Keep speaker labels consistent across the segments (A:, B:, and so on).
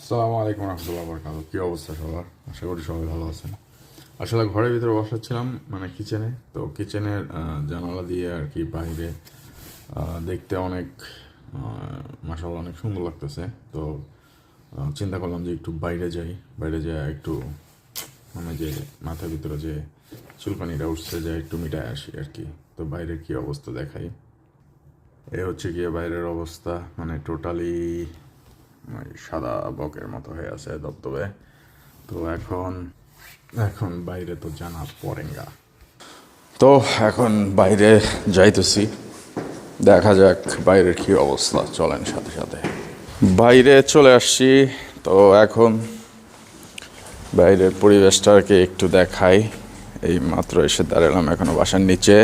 A: আসসালামু আলাইকুম রহমতুল্লাহ বরকাত কী অবস্থা সবার? আশা করি সবাই ভালো আছেন। আসলে ঘরের ভিতরে বসাচ্ছিলাম মানে কিচেনে তো কিচেনের জানালা দিয়ে আর কি বাইরে দেখতে অনেক মাসাল অনেক সুন্দর লাগতেছে। তো চিন্তা করলাম যে একটু বাইরে যাই। বাইরে যাই একটু মানে যে মাথার ভিতরে যে চুলকানিটা উঠছে, যে একটু মিটায় আসি আর কি। তো বাইরের কী অবস্থা দেখাই। এ হচ্ছে গিয়ে বাইরের অবস্থা মানে টোটালি সাদা বকের মতো হয়ে আছে দবদবে তো এখন এখন বাইরে তো জানা পড়েঙ্গা। তো এখন বাইরে যাইতেছি। দেখা যাক বাইরের কি অবস্থা, চলেন সাথে সাথে। বাইরে চলে আসছি। তো এখন বাইরের পরিবেশটাকে একটু দেখাই। এই মাত্র এসে দাঁড়ালাম এখনও বাসার নিচে।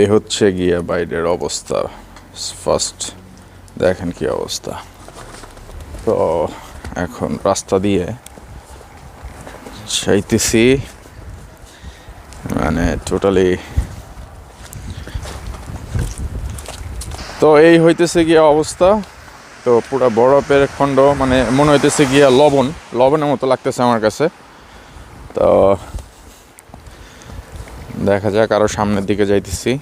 A: এই হচ্ছে গিয়ে বাইরের অবস্থা। ফার্স্ট, দেখেন কি অবস্থা। তো এখন রাস্তা দিয়ে চাইতেছি মানে টোটালি তো এই হইতেছে গিয়া অবস্থা। তো পুরো বরফের খণ্ড মানে মনে হইতেছে গিয়া লবণ, লবণের মতো লাগতেছে আমার কাছে। তো দেখা যাক আরও সামনের দিকে যাইতেছি।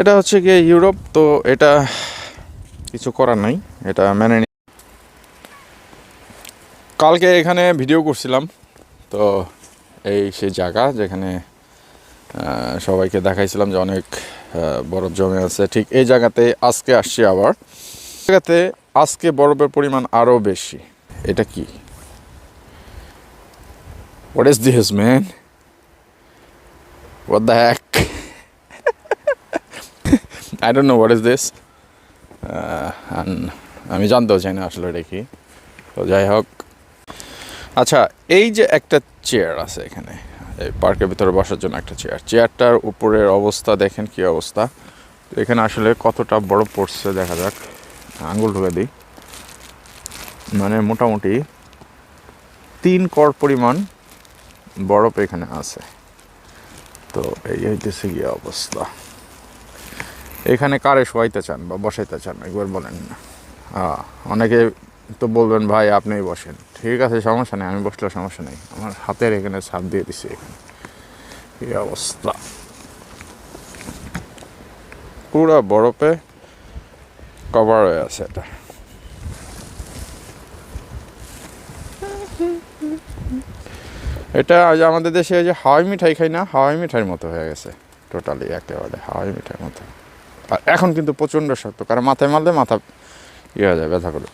A: এটা হচ্ছে গিয়ে ইউরোপ, তো এটা কিছু করার নাই। এটা মেনে নি কালকে এখানে ভিডিও করছিলাম, তো এই সেই জায়গা যেখানে সবাইকে দেখাইছিলাম যে অনেক বরফ জমে আছে। ঠিক এই জায়গাতে আজকে আসছি আবার। জায়গাতে আজকে বরফের পরিমাণ আরও বেশি। এটা কি? What is this man what the heck I don't know what is this আমি জানতেও চাই না আসলে এটা কি। তো যাই হোক। আচ্ছা এই যে একটা চেয়ার আছে এখানে, এই পার্কের ভিতরে বসার জন্য একটা চেয়ার চেয়ারটার উপরের অবস্থা দেখেন কি অবস্থা। এখানে আসলে কতটা বড় পড়ছে দেখা যাক। আঙ্গুল ঢুকে দিই। মানে মোটামুটি তিন কর পরিমাণ বরফ এখানে আছে। তো এই হইতেছে গিয়ে অবস্থা। এখানে কারে শোয়াইতে চান বা বসাইতে চান, একবার বলেন না। অনেকে তো বলবেন, ভাই, আপনিই বসেন। ঠিক আছে, সমস্যা নেই, আমি বসলে সমস্যা নেই। আমার হাতের এখানে ছাপ দিয়ে দিছি এখানে। এই অবস্থা? পুরো বরফে কভার হয়ে আছে এটা। এটা আমাদের দেশে যে হাওয়াই মিঠাই খাই না, হাওয়াই মিঠাইয়ের মতো হয়ে গেছে। টোটালি একেবারে হাওয়াই মিঠাইয়ের মতো। আর এখন কিন্তু প্রচণ্ড শক্ত, কারণ মাথায় মারলে মাথা ইয়ে হয়ে যায় ব্যথা করে